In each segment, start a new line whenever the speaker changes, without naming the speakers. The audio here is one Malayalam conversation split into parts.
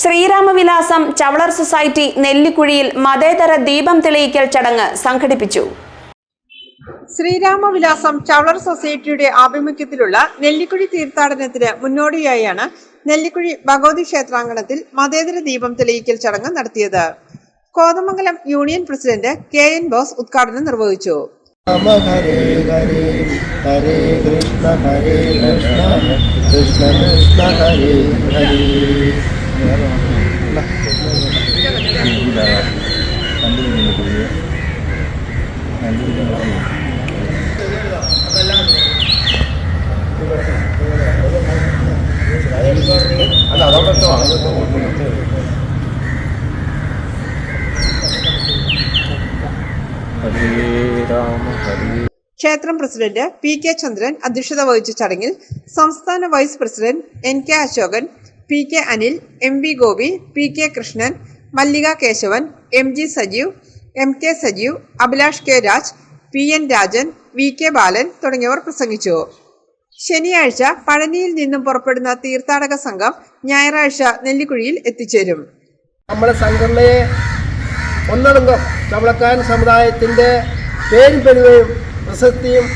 ശ്രീരാമവിലാസം ചവളർ സൊസൈറ്റി നെല്ലിക്കുഴിയിൽ മതേതര ദീപം തെളിയിക്കൽ ചടങ്ങ് സംഘടിപ്പിച്ചു.
ശ്രീരാമവിലാസം ചവളർ സൊസൈറ്റിയുടെ ആഭിമുഖ്യത്തിലുള്ള നെല്ലിക്കുഴി തീർത്ഥാടനത്തിന് മുന്നോടിയായാണ് നെല്ലിക്കുഴി ഭഗവതി ക്ഷേത്രാങ്കണത്തിൽ മതേതര ദീപം തെളിയിക്കൽ ചടങ്ങ് നടത്തിയത്. Kothamangalam union president K N Bose ഉദ്ഘാടനം നിർവഹിച്ചു.
ഹരേ ഹരേ കൃഷ്ണ ഹരേ കൃഷ്ണ കൃഷ്ണ കൃഷ്ണ ഹരേ ഹരേ. അല്ല
ക്ഷേത്രം പ്രസിഡന്റ് പി കെ ചന്ദ്രൻ അധ്യക്ഷത വഹിച്ച ചടങ്ങിൽ സംസ്ഥാന vice president N K Ashokan P K Anil M V Gopi P K Krishnan Mallika Kesavan M G Sajeev M K Sajeev Abhilash K Raj P N Rajan V K Balan തുടങ്ങിയവർ പ്രസംഗിച്ചു. ശനിയാഴ്ച പഴനിയിൽ നിന്നും പുറപ്പെടുന്ന തീർത്ഥാടക സംഘം ഞായറാഴ്ച നെല്ലിക്കുഴിയിൽ എത്തിച്ചേരും.
നമ്മുടെ സംഘടനയെ ഒന്നടങ്കം ചവളക്കാരൻ സമുദായത്തിന്റെ പേരും പെരുമയും പ്രസക്തിയും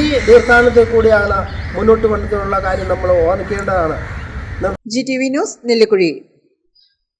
ഈ തീർത്ഥാടനത്തിൽ കൂടിയാണ് മുന്നോട്ട് കൊണ്ടുള്ള കാര്യം നമ്മൾ ഓർമ്മിക്കേണ്ടതാണ്.
G T V news Nellikuzhi.